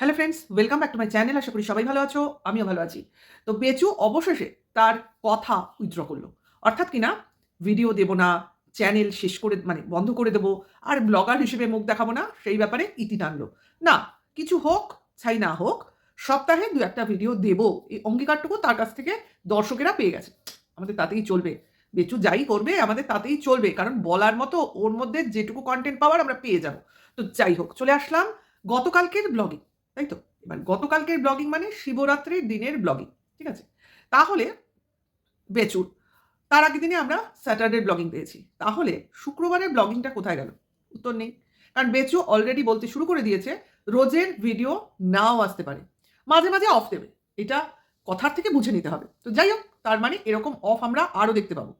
Hello friends welcome back to my channel আশা করি সবাই ভালো আছো, আমিও ভালো আছি। তো বেচু অবশেষে তার কথা উইথড্র করল। অর্থাৎ কিনা ভিডিও দেবো না চ্যানেল শেষ করে মানে বন্ধ করে দেবো, আর ব্লগার হিসেবে মুখ দেখাবো না, সেই ব্যাপারে ইতি টানলো। না, কিছু হোক, ছাই না হোক, সপ্তাহে দু একটা ভিডিও দেবো, এই অঙ্গীকারটুকু তার কাছ থেকে দর্শকেরা পেয়ে গেছে। আমাদের তাতেই চলবে। বেচু যাই করবে, আমাদের তাতেই চলবে, কারণ বলার মতো ওর মধ্যে যেটুকু কন্টেন্ট পাওয়ার আমরা পেয়ে যাব। তো যাই হোক, চলে আসলাম গতকালকের ব্লগিং তাই তো? এবার গতকালকের ব্লগিং মানে শিবরাত্রির দিনের ব্লগিং ঠিক আছে? তাহলে বেচুর, তার আগের দিনে আমরা স্যাটারডে ব্লগিং পেয়েছি। তাহলে শুক্রবারের ব্লগিংটা কোথায় গেল? উত্তর নেই। কারণ বেচু অলরেডি বলতে শুরু করে দিয়েছে, রোজের ভিডিও নাও আসতে পারে। মাঝে মাঝে অফ দেবে। এটা কথার থেকে বুঝে নিতে হবে। তো যাই হোক, তার মানে এরকম অফ আমরা আরও দেখতে পাবো।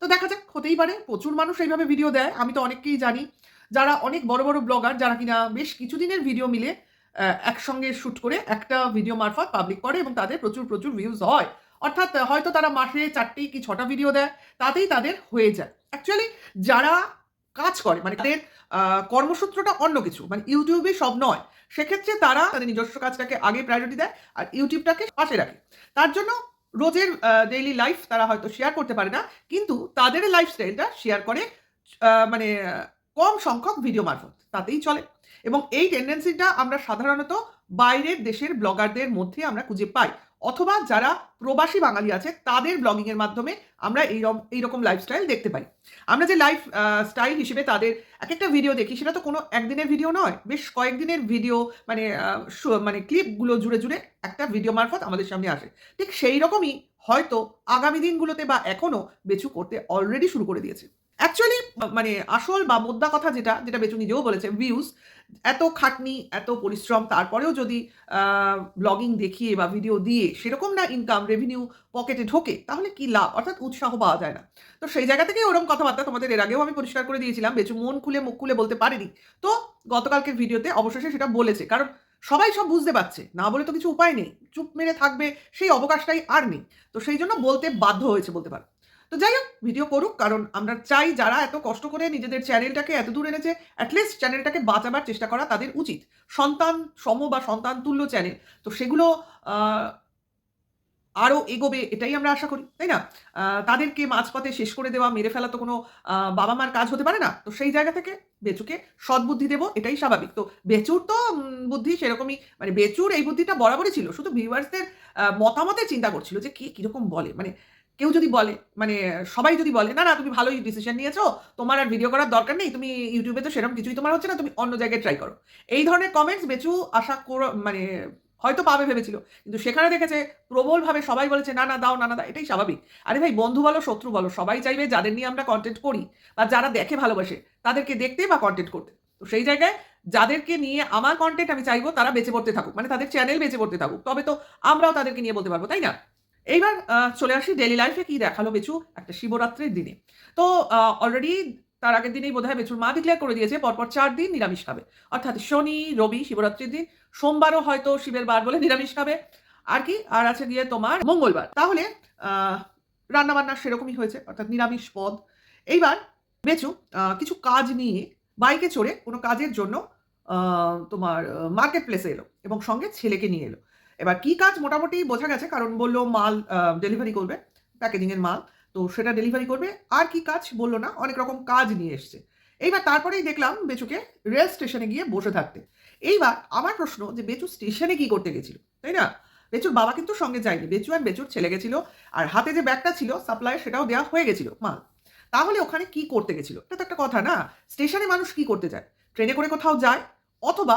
তো দেখা যাক, হতেই পারে। প্রচুর মানুষ এইভাবে ভিডিও দেয়। আমি তো অনেককেই জানি। যারা অনেক বড় বড় ব্লগার যারা কিনা বেশ কিছুদিনের ভিডিও মিলে একসঙ্গে শ্যুট করে একটা ভিডিও মারফত পাবলিক করে এবং তাদের প্রচুর প্রচুর ভিউজ হয়। অর্থাৎ হয়তো তারা মাসে চারটি কি ছটা ভিডিও দেয়, তাতেই তাদের হয়ে যায়। অ্যাকচুয়ালি যারা কাজ করে মানে তাদের কর্মসূত্রটা অন্য কিছু মানে ইউটিউবে সব নয়। সেক্ষেত্রে তারা তাদের নিজস্ব কাজটাকে আগে প্রায়োরিটি দেয় আর ইউটিউবটাকে পাশে রাখে। তার জন্য রোজের ডেইলি লাইফ তারা হয়তো শেয়ার করতে পারে না, কিন্তু তাদের লাইফস্টাইলটা শেয়ার করে মানে কম সংখ্যক ভিডিও মারফত। তাতেই চলে। এবং এই টেন্ডেন্সিটা আমরা সাধারণত বাইরের দেশের ব্লগারদের মধ্যে আমরা খুঁজে পাই। অথবা যারা প্রবাসী বাঙালি আছে, তাদের ব্লগিংয়ের মাধ্যমে আমরা এইরকম এইরকম লাইফস্টাইল দেখতে পাই। আমরা যে লাইফ স্টাইল হিসেবে তাদের এক একটা ভিডিও দেখি, সেটা তো কোনো একদিনের ভিডিও নয়, বেশ কয়েকদিনের ভিডিও মানে মানে ক্লিপগুলো জুড়ে জুড়ে একটা ভিডিও মারফত আমাদের সামনে আসে। ঠিক সেই রকমই হয়তো আগামী দিনগুলোতে বা এখনও বেচু করতে অলরেডি শুরু করে দিয়েছে। অ্যাকচুয়ালি মানে আসল বা মোদ্দা কথা যেটা যেটা বেচু নিজেও বলেছে ভিউজ এত খাটনি, এত পরিশ্রম, তারপরেও যদি ব্লগিং দেখিয়ে বা ভিডিও দিয়ে সেরকম না ইনকাম রেভিনিউ পকেটে ঢোকে, তাহলে কি লাভ? অর্থাৎ উৎসাহ পাওয়া যায় না। তো সেই জায়গা থেকে ওরকম কথাবার্তা তোমাদের এর আগেও আমি পরিষ্কার করে দিয়েছিলাম, বেচু মন খুলে মুখ খুলে বলতে পারেনি। তো গতকালকের ভিডিওতে অবশেষে সেটা বলেছে, কারণ সবাই সব বুঝতে পারছে, না বলে তো কিছু উপায় নেই, চুপ মেরে থাকবে, সেই অবকাশটাই আর নেই। তো সেই জন্য বলতে বাধ্য হয়েছে বলতে পারো। তো যাই হোক ভিডিও করুক, কারণ আমরা চাই যারা এত কষ্ট করে নিজেদের চ্যানেলটাকে এত দূর এনেছে অ্যাটলিস্ট চ্যানেলটাকে বাঁচাবার চেষ্টা করা তাদের উচিত। সন্তান সম বা সন্তান তুল্য চ্যানেল তো সেগুলো আরও এগোবে, এটাই আমরা আশা করি, তাই না? তাদেরকে মাঝপথে শেষ করে দেওয়া, মেরে ফেলা তো কোনো বাবা মার কাজ হতে পারে না, তো সেই জায়গা থেকে বেচুকে সদ্বুদ্ধি দেবো, এটাই স্বাভাবিক। তো বেচুর তো বুদ্ধি সেরকমই মানে বেচুর এই বুদ্ধিটা বরাবরই ছিল, শুধু ভিউয়ার্সদের মতামতের চিন্তা করছিল যে কে কীরকম বলে মানে কেউ যদি বলে মানে সবাই যদি বলে, না না, তুমি ভালোই ডিসিশন নিয়েছো, তোমার আর ভিডিও করার দরকার নেই, তুমি ইউটিউবে তো সেরকম কিছুই তোমার হচ্ছে না, তুমি অন্য জায়গায় ট্রাই করো। এই ধরনের কমেন্টস বেচু আশা করো মানে হয়তো পাবে ভেবেছিল। কিন্তু সেখানে দেখেছে, প্রবলভাবে সবাই বলেছে, না না, দাও, না না, দাও। এটাই স্বাভাবিক। আরে ভাই, বন্ধু বলো, শত্রু বলো, সবাই চাইবে যাদের নিয়ে আমরা কন্টেন্ট করি বা যারা দেখে ভালোবাসে, তাদেরকে দেখতে বা কন্টেন্ট করতে। তো সেই জায়গায় যাদেরকে নিয়ে আমার কন্টেন্ট আমি চাইব, তারা বেঁচে পড়তে থাকুক। মানে তাদের চ্যানেল বেঁচে পড়তে থাকুক। তবে তো আমরাও তাদেরকে নিয়ে বলতে পারব, তাই না? এইবার চলে আসি ডেলি লাইফে কি দেখাল বেচু একটা শিবরাত্রির দিনে। তো অলরেডি তার আগের দিনেই বোধহয় বেচুর মা ডিক্লেয়ার করে দিয়েছে, পরপর চার দিন নিরামিষ খাবে। অর্থাৎ শনি, রবি, শিবরাত্রির দিন, সোমবারও হয়তো শিবের বার বলে নিরামিষ খাবে। আর কি? আর আছে গিয়ে তোমার মঙ্গলবার। তাহলে রান্না বান্না সেরকমই হয়েছে, অর্থাৎ নিরামিষ পদ। এইবার, বেচু কিছু কাজ নিয়ে বাইকে চড়ে কোনো কাজের জন্য তোমার মার্কেট প্লেসে এলো এবং সঙ্গে ছেলেকে নিয়ে এলো। এবার কি কাজ মোটামুটি বোঝা গেছে, কারণ বলল মাল ডেলিভারি করবে প্যাকেজিংয়ের মাল, তো সেটা ডেলিভারি করবে, আর কি কাজ বলল না, অনেক রকম কাজ নিয়ে এসছে। এইবার তারপরেই দেখলাম বেচুকে রেল স্টেশনে গিয়ে বসে থাকতে। এইবার আমার প্রশ্ন যে বেচু স্টেশনে কি করতে গেছিল, তাই না? বেচুর বাবা কিন্তু সঙ্গে যায়নি, বেচু আর বেচুর ছেলে গেছিল, আর হাতে যে ব্যাগটা ছিল সাপ্লাই সেটাও দেওয়া হয়ে গেছিল মাল। তাহলে ওখানে কি করতে গেছিল? এটা তো একটা কথা না স্টেশনে মানুষ কি করতে যায়? ট্রেনে করে কোথাও যায়, অথবা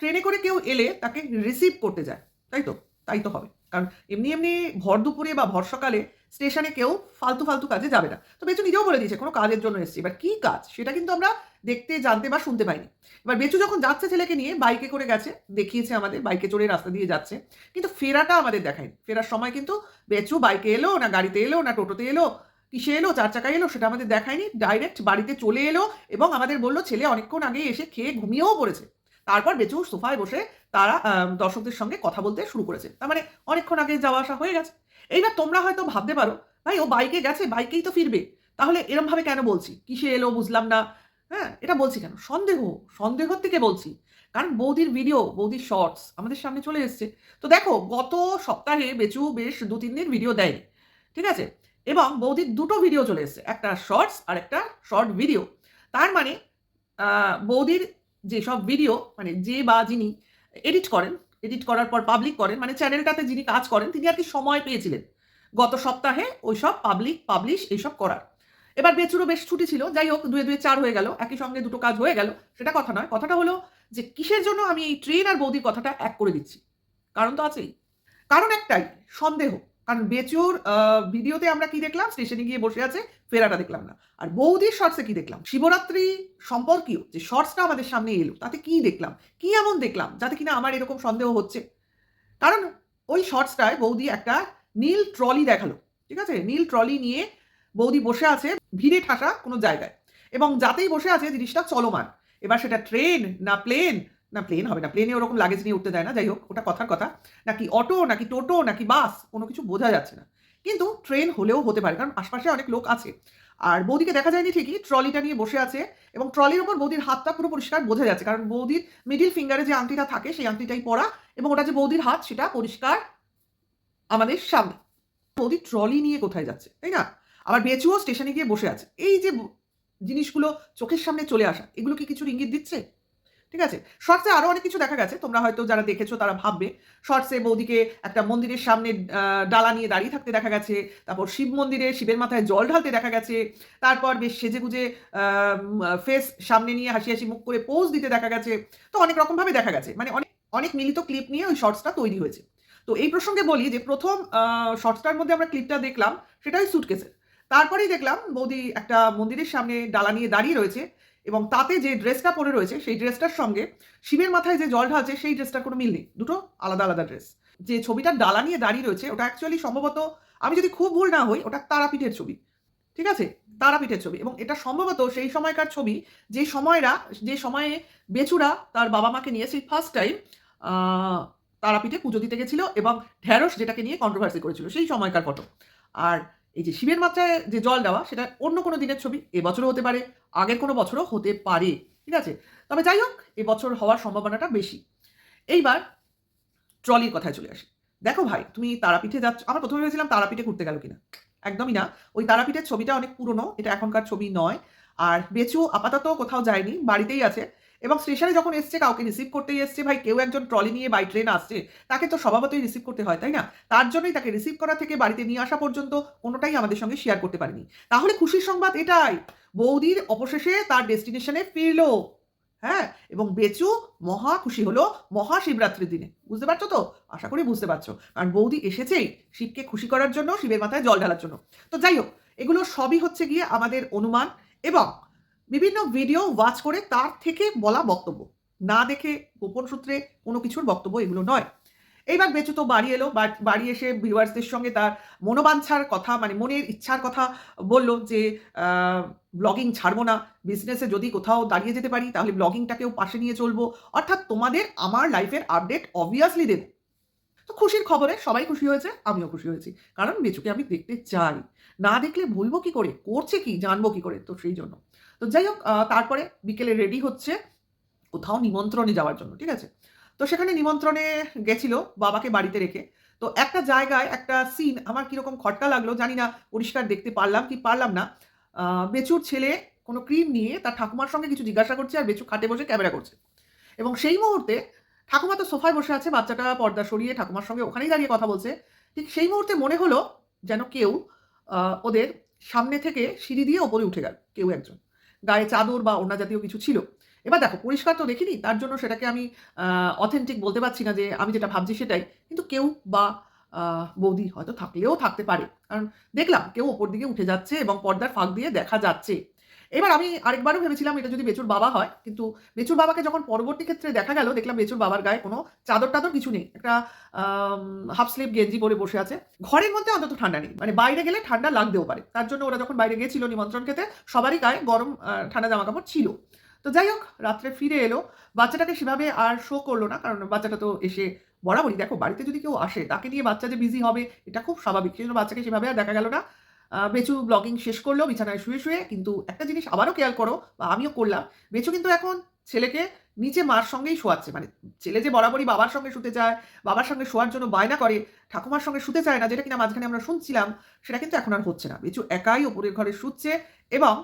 ট্রেনে করে কেউ এলে তাকে রিসিভ করতে যায়। তাই তো তাই তো হবে। কারণ এমনি এমনি ভর দুপুরে বা ভর সকালে স্টেশনে কেউ ফালতু ফালতু কাজে যাবে না। তো বেচু নিজেও বলে দিয়েছে, কোনো কাজের জন্য এসেছি। এবার কী কাজ? সেটা কিন্তু আমরা দেখতে, জানতে বা শুনতে পাইনি। এবার বেচু যখন যাচ্ছে ছেলেকে নিয়ে বাইকে করে গেছে, দেখিয়েছে আমাদের বাইকে চড়ে রাস্তা দিয়ে যাচ্ছে। কিন্তু ফেরাটা আমাদের দেখায়নি। ফেরার সময় কিন্তু বেচু বাইকে এলো, না গাড়িতে এলো, না টোটোতে এলো, কিসে এলো, চার চাকায় এলো, সেটা আমাদের দেখায়নি। ডাইরেক্ট বাড়িতে চলে এলো এবং আমাদের বলল, ছেলে অনেকক্ষণ আগে এসে খেয়ে ঘুমিয়েও পড়েছে। তারপর বেচু সোফায় বসে তারা দর্শকদের সঙ্গে কথা বলতে শুরু করেছে। তার মানে অনেকক্ষণ আগে যাওয়া আসা হয়ে গেছে। এইবার তোমরা হয়তো ভাবতে পারো, ভাই ও বাইকে গেছে, বাইকেই তো ফিরবে। তাহলে এরমভাবে কেন বলছি? কিসে এলো বুঝলাম না। হ্যাঁ এটা বলছি কেন? সন্দেহ সন্দেহ থেকে বলছি। কারণ বৌদির ভিডিও বৌদির শর্টস আমাদের সামনে চলে এসছে। তো দেখো, গত সপ্তাহে বেচু বেশ দু তিন দিন ভিডিও দেয়নি, ঠিক আছে? এবং বৌদির দুটো ভিডিও চলে এসছে, একটা শর্টস আর একটা শর্ট ভিডিও তার মানে বৌদির যেসব ভিডিও মানে যে বা যিনি এডিট করেন এডিট করার পর পাবলিক করেন মানে চ্যানেলটাতে যিনি কাজ করেন, তিনি আর কি সময় পেয়েছিলেন। গত সপ্তাহে ওইসব পাবলিক পাবলিশ এইসব করার। এবার বেচুরও বেশ ছুটি ছিল, যাই হোক, দুয়ে দুয়ে চার হয়ে গেল, একই সঙ্গে দুটো কাজ হয়ে গেল, সেটা কথা নয়। কথাটা হলো যে কিসের জন্য আমি এই ট্রেন আর বৌদির কথাটা এক করে দিচ্ছি? কারণ তো আছেই। কারণ একটাই, সন্দেহ। কারণ বেচুর ভিডিওতে আমরা কি দেখলাম? স্টেশনে গিয়ে বসে আছে, ফেরাটা দেখলাম না। আর বৌদির শর্টসে কি দেখলাম? শিবরাত্রি সম্পর্কীয় যে শর্টসটা আমাদের সামনে এলো, তাতে কি দেখলাম? কি এমন দেখলাম যাতে কিনা আমার এরকম সন্দেহ হচ্ছে? কারণ ওই শর্টসটায় বৌদি একটা নীল ট্রলি দেখাল, ঠিক আছে? নীল ট্রলি নিয়ে বৌদি বসে আছে ভিড়ে ঠাসা কোনো জায়গায়। এবং যাতেই বসে আছে, জিনিসটা চলমান। এবার সেটা ট্রেন না প্লেন না প্লেন হবে না। প্লেনে ওরকম লাগেজ নিয়ে উঠতে দেয় না। যাই হোক, ওটা কথার কথা। নাকি অটো নাকি টোটো নাকি বাস কোনো কিছু বোঝা যাচ্ছে না। কিন্তু ট্রেন হলেও হতে পারে, কারণ আশপাশে অনেক লোক আছে। আর বৌদিকে দেখা যায়নি ঠিকই ট্রলিটা নিয়ে বসে আছে এবং ট্রলির উপর বৌদির হাতটা পুরো পরিষ্কার বোঝা যাচ্ছে, কারণ বৌদির মিডিল ফিঙ্গারে যে আংটিটা থাকে, সেই আংটিটাই পরা এবং ওটা যে বৌদির হাত, সেটা পরিষ্কার আমাদের সামনে। বৌদি ট্রলি নিয়ে কোথায় যাচ্ছে, তাই না? আবার বেচুও স্টেশনে গিয়ে বসে আছে। এই যে জিনিসগুলো চোখের সামনে চলে আসা, এগুলো কি কিছু ইঙ্গিত দিচ্ছে? ঠিক আছে? শর্টসে আরও অনেক কিছু দেখা গেছে। তোমরা হয়তো যারা দেখেছ তারা ভাববে শর্টসে বৌদিকে একটা মন্দিরের সামনে ডালা নিয়ে দাঁড়িয়ে থাকতে দেখা গেছে, তারপর শিব মন্দিরে, শিবের মাথায় জল ঢালতে দেখা গেছে, তারপর বেশ সেজে গুজে ফেস সামনে নিয়ে হাসি হাসি মুখ করে পোজ দিতে দেখা গেছে। তো অনেক রকম ভাবে দেখা গেছে। মানে অনেক অনেক মিলিত ক্লিপ নিয়ে ওই শর্টসটা তৈরি হয়েছে। তো এই প্রসঙ্গে বলি যে প্রথম শর্টসটার মধ্যে আমরা ক্লিপটা দেখলাম, সেটা ওই সুটকেসের তারপরেই দেখলাম বৌদি একটা মন্দিরের সামনে ডালা নিয়ে দাঁড়িয়ে রয়েছে। এবং তাতে যে ড্রেসটা পরে রয়েছে, সেই ড্রেসটার সঙ্গে শিবের মাথায় যে জল ঢালছে সেই ড্রেসটার কোনো মিল নেই। দুটো আলাদা আলাদা ড্রেস যে ছবিটার ডালা নিয়ে দাঁড়িয়ে রয়েছে, ওটা অ্যাকচুয়ালি সম্ভবত, আমি যদি খুব ভুল না হই, ওটা তারাপীঠের ছবি। ঠিক আছে? তারাপীঠের ছবি। এবং এটা সম্ভবত সেই সময়কার ছবি, যে সময়রা, যে সময়ে বেচুরা তার বাবা মাকে নিয়ে সেই ফার্স্ট টাইম তারাপীঠে পুজো দিতে গেছিল এবং ঢ্যাঁড়স যেটাকে নিয়ে কন্ট্রোভার্সি করেছিল, সেই সময়কার ফটো আর এই যে শিবের মাত্রায় যে জল দেওয়া, সেটা অন্য কোনো দিনের ছবি, এবছরও হতে পারে, আগের কোনো বছরও হতে পারে, ঠিক আছে? তবে যাই হোক, এবছর হওয়ার সম্ভাবনাটা বেশি। এইবার ট্রলির কথায় চলে আসি। দেখো ভাই, তুমি তারাপীঠে যাচ্ছ, আমরা প্রথমে ভেবেছিলাম তারাপীঠে ঘুরতে গেল কিনা। একদমই না। ওই তারাপীঠের ছবিটা অনেক পুরনো, এটা এখনকার ছবি নয়। আর বেচু আপাতত কোথাও যায়নি, বাড়িতেই আছে। এবং স্টেশনে যখন এসছে, কাউকে রিসিভ করতেই এসছে, ভাই, কেউ একজন ট্রলি নিয়ে বাই ট্রেন আসছে, তাকে তো স্বভাবতই রিসিভ করতে হয়, তাই না? তার জন্যই তাকে রিসিভ করা থেকে বাড়িতে নিয়ে আসা পর্যন্ত কোনোটাই আমাদের সঙ্গে শেয়ার করতে পারিনি। তাহলে খুশির সংবাদ এটাই, বৌদির অবশেষে তার ডেস্টিনেশনে ফিরলো হ্যাঁ? এবং বেচু মহা খুশি হলো মহাশিবরাত্রির দিনে। বুঝতে পারছ তো? আশা করি বুঝতে পারছ। কারণ বৌদি এসেছেই শিবকে খুশি করার জন্য, শিবের মাথায় জল ঢালার জন্য। তো যাই হোক, এগুলো সবই হচ্ছে গিয়ে আমাদের অনুমান এবং বিভিন্ন ভিডিও ওয়াচ করে তার থেকে বলা বক্তব্য। না দেখে গোপন সূত্রে কোনো কিছুর বক্তব্য এগুলো নয়। এইবার বেচু তো বাড়ি এলো বাড়ি এসে ভিউয়ার্সদের সঙ্গে তার মনোবাঞ্ছার কথা মানে মনের ইচ্ছার কথা বলল যে ব্লগিং ছাড়বো না বিজনেসে যদি কোথাও দাঁড়িয়ে যেতে পারি, তাহলে ব্লগিংটাকেও পাশে নিয়ে চলবো। অর্থাৎ তোমাদের আমার লাইফের আপডেট অবভিয়াসলি দেবো। তো খুশির খবরে সবাই খুশি হয়েছে, আমিও খুশি হয়েছি। কারণ বেচুকে আমি দেখতে চাই। না দেখলে বলব কি করে? করছে কি? জানব কি করে? তো সেই জন্য। তো যাই হোক তারপরে বিকেলে রেডি হচ্ছে কোথাও নিমন্ত্রণে যাওয়ার জন্য, ঠিক আছে? তো সেখানে নিমন্ত্রণে গেছিল বাবাকে বাড়িতে রেখে। তো একটা জায়গায় একটা সিন আমার কীরকম খটকা লাগল জানি না, পরিষ্কার দেখতে পারলাম কি পারলাম না। বেচুর ছেলে কোনো ক্রিম নিয়ে তার ঠাকুমার সঙ্গে কিছু জিজ্ঞাসা করছে আর বেচু খাটে বসে ক্যামেরা করছে। এবং সেই মুহূর্তে ঠাকুমা তো সোফায় বসে আছে, বাচ্চাটা পর্দা সরিয়ে ঠাকুমার সঙ্গে ওখানেই দাঁড়িয়ে কথা বলছে। ঠিক সেই মুহূর্তে মনে হলো যেন কেউ ওদের সামনে থেকে সিঁড়ি দিয়ে ওপরে উঠে গেল, কেউ একজন। গায়ে চাদর বা অন্য জাতীয় কিছু ছিল। এবার দেখো, পরিষ্কার তো দেখিনি, তার জন্য সেটাকে আমি অথেন্টিক বলতে পারছি না যে আমি যেটা ভাবছি সেটাই। কিন্তু কেউ বা বৌদি হয়তো থাকলেও থাকতে পারে। কারণ দেখলাম, কেউ ওপর দিকে উঠে যাচ্ছে এবং পর্দার ফাঁক দিয়ে দেখা যাচ্ছে। এবার আমি আরেকবারও ভেবেছিলাম এটা যদি বেচুর বাবা হয়, কিন্তু বেচুর বাবাকে যখন পরবর্তী ক্ষেত্রে দেখা গেল, দেখলাম বেচুর বাবার গায়ে কোনো চাদর টাদর কিছু নেই। একটা হাফ স্লিভ গেঞ্জি পরে বসে আছে। ঘরের মধ্যে অন্তত ঠান্ডা নেই। মানে বাইরে গেলে ঠান্ডা লাগতেও পারে। তার জন্য ওরা যখন বাইরে গিয়েছিল নিমন্ত্রণ খেতে, সবারই গায়ে গরম ঠান্ডা জামা কাপড় ছিল। তো যাই হোক, রাত্রে ফিরে এলো। বাচ্চাটাকে সেভাবে আর শো করল না, কারণ বাচ্চাটা তো এসে বরাবরই, দেখো বাড়িতে যদি কেউ আসে, তাকে নিয়ে বাচ্চা যে বিজি হবে, এটা খুব স্বাভাবিক। সেই জন্য বাচ্চাকে সেভাবে আর দেখা গেল না। বেচু ব্লগিং শেষ করল, বিছানায় শুয়ে শুয়ে, কিন্তু একটা জিনিস আবারও খেয়াল করো, বা আমিও করলাম, বেচু কিন্তু এখন ছেলেকে নিচে মার সঙ্গেই শোয়াচ্ছে। মানে ছেলে যে বরাবরই বাবার সঙ্গে শুতে চায় বাবার সঙ্গে শোয়ার জন্য বায়না করে, ঠাকুমার সঙ্গে শুতে চায় না, যেটা কিনা মাঝখানে আমরা শুনছিলাম, সেটা কিন্তু এখন আর হচ্ছে না। বেচু একাই ওপরের ঘরে শুচ্ছে এবং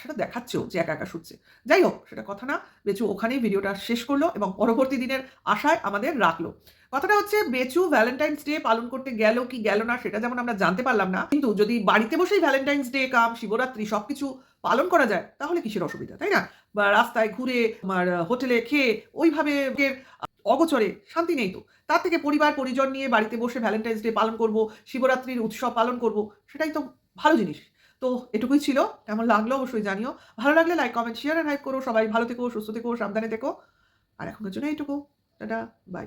সেটা দেখাচ্ছেও যে একা একা শুচ্ছে। যাই হোক, সেটা কথা না, বেচু ওখানেই ভিডিওটা শেষ করল এবং পরবর্তী দিনের আশায় আমাদের রাখল। কথাটা হচ্ছে, বেচু ভ্যালেন্টাইন্স ডে পালন করতে গেল কি গেল না, সেটা যেমন আমরা জানতে পারলাম না, কিন্তু যদি বাড়িতে বসেই ভ্যালেন্টাইন্স ডে কাম, শিবরাত্রি সবকিছু পালন করা যায়, তাহলে কিসের অসুবিধা, তাই না? বা রাস্তায় ঘুরে আমার হোটেলে খেয়ে, ওইভাবে অগোচরে শান্তি নেই তো। তার থেকে পরিবার, পরিজন নিয়ে বাড়িতে বসে ভ্যালেন্টাইন্স ডে পালন করব, শিবরাত্রির উৎসব পালন করব, সেটাই তো ভালো জিনিস। তো এটুকুই ছিল। কেমন লাগল অবশ্যই জানিও। ভালো লাগলে like comment share and hype করো। সবাই ভালো থেকো, সুস্থ থেকো, সাবধানে থেকো। আর এখনকার জন্য এইটুকু। Tata bye